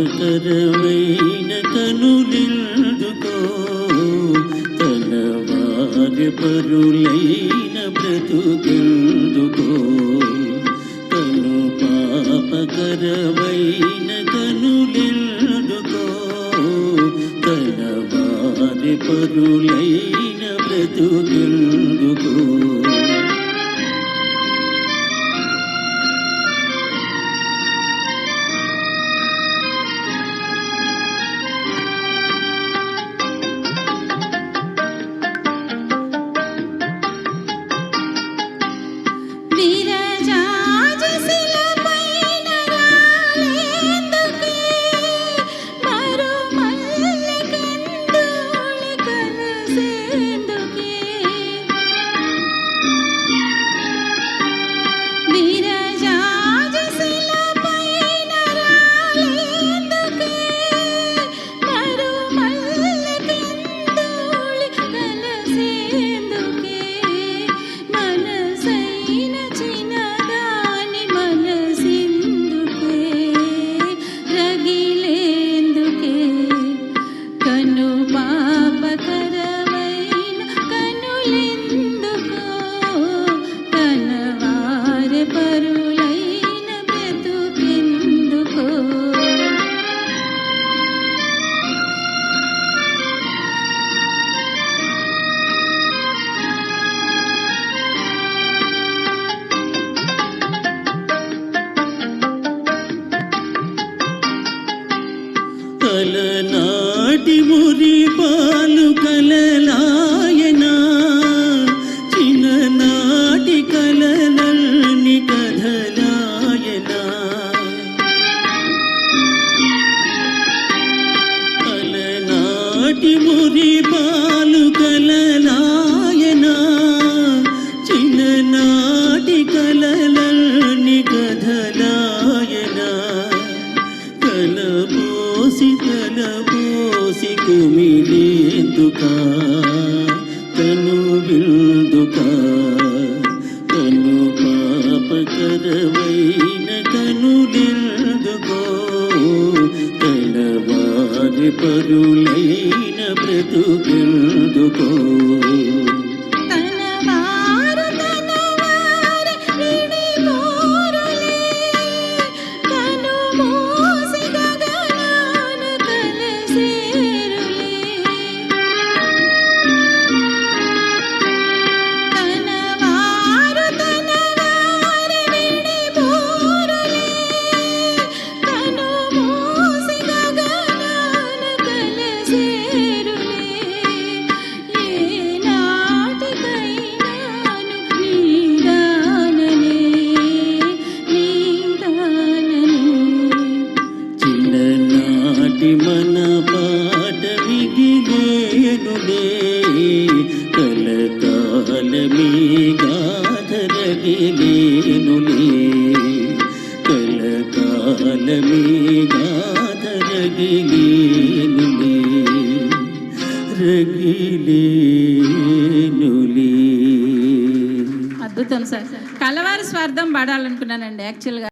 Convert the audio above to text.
పాపకరమైన కనులెందుకో తలవారి పరులైన బ్రతుకెందుకో. తను పాపకరమైన కనులెందుకో తలవారి పరులైన బ్రతుకెందుకో. కలనాటి మురి పాలు కలలాయనా చిన్ననాటి కలలల్ని కథలాయనా. కలనాటి మురి పాలు కలలాయనా చిన్ననాటి కలలల్ని కథలాయనా. కలపోసి కలపో కుమిలేందుక తను బిందుక కను పాపకరమైన కనులెందుకో తెలవారి పరులైన బ్రతుకెందుకో కలకాలమే మీ కలకాలమే గాథరగిలేనులే రగిలేనులే అద్భుతం సార్. కలవారి స్వార్థం పడాలనుకున్నానండి యాక్చువల్గా